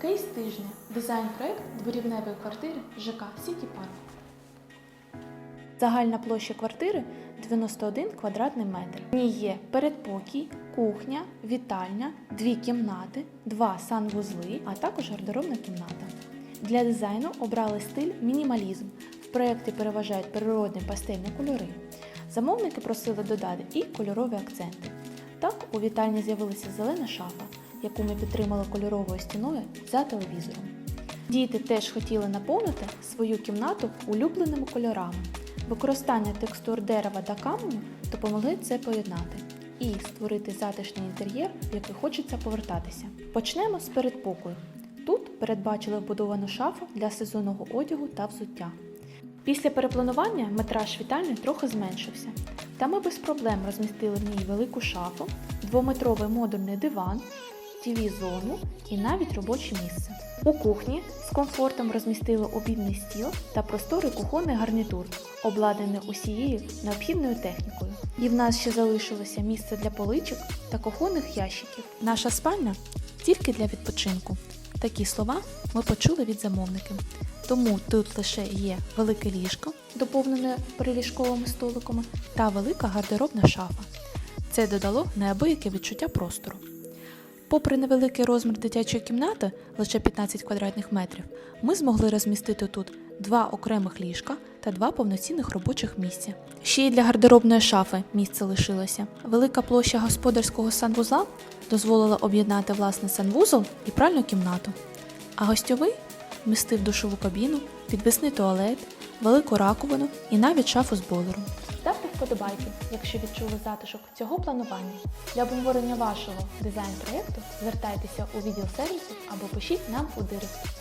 Кейс тижня. Дизайн-проект дворівневої квартири ЖК Сіті Парк. Загальна площа квартири 91 квадратний метр. В ній є передпокій, кухня, вітальня, дві кімнати, два санвузли, а також гардеробна кімната. Для дизайну обрали стиль мінімалізм. В проєкті переважають природні пастельні кольори. Замовники просили додати і кольорові акценти. Так у вітальні з'явилася зелена шафа, яку ми підтримали кольоровою стіною за телевізором. Діти теж хотіли наповнити свою кімнату улюбленими кольорами. Використання текстур дерева та каменю допомогли це поєднати і створити затишний інтер'єр, в який хочеться повертатися. Почнемо з передпокою. Тут передбачили вбудовану шафу для сезонного одягу та взуття. Після перепланування метраж вітальні трохи зменшився, та ми без проблем розмістили в ній велику шафу, двометровий модульний диван, тіві-зону і навіть робоче місце. У кухні з комфортом розмістили обідний стіл та просторий кухонний гарнітур, обладнаний усією необхідною технікою. І в нас ще залишилося місце для поличок та кухонних ящиків. Наша спальня тільки для відпочинку. Такі слова ми почули від замовників. Тому тут лише є велике ліжко, доповнене приліжковими столиками, та велика гардеробна шафа. Це додало неабияке відчуття простору. Попри невеликий розмір дитячої кімнати, лише 15 квадратних метрів, ми змогли розмістити тут два окремих ліжка та два повноцінних робочих місця. Ще й для гардеробної шафи місце лишилося. Велика площа господарського санвузла дозволила об'єднати власне санвузол і пральну кімнату. А гостьовий вмістив душову кабіну, підвісний туалет, велику раковину і навіть шафу з бойлером. Вподобайки, якщо відчули затишок цього планування. Для обговорення вашого дизайн-проєкту звертайтеся у відділ або пишіть нам у директ.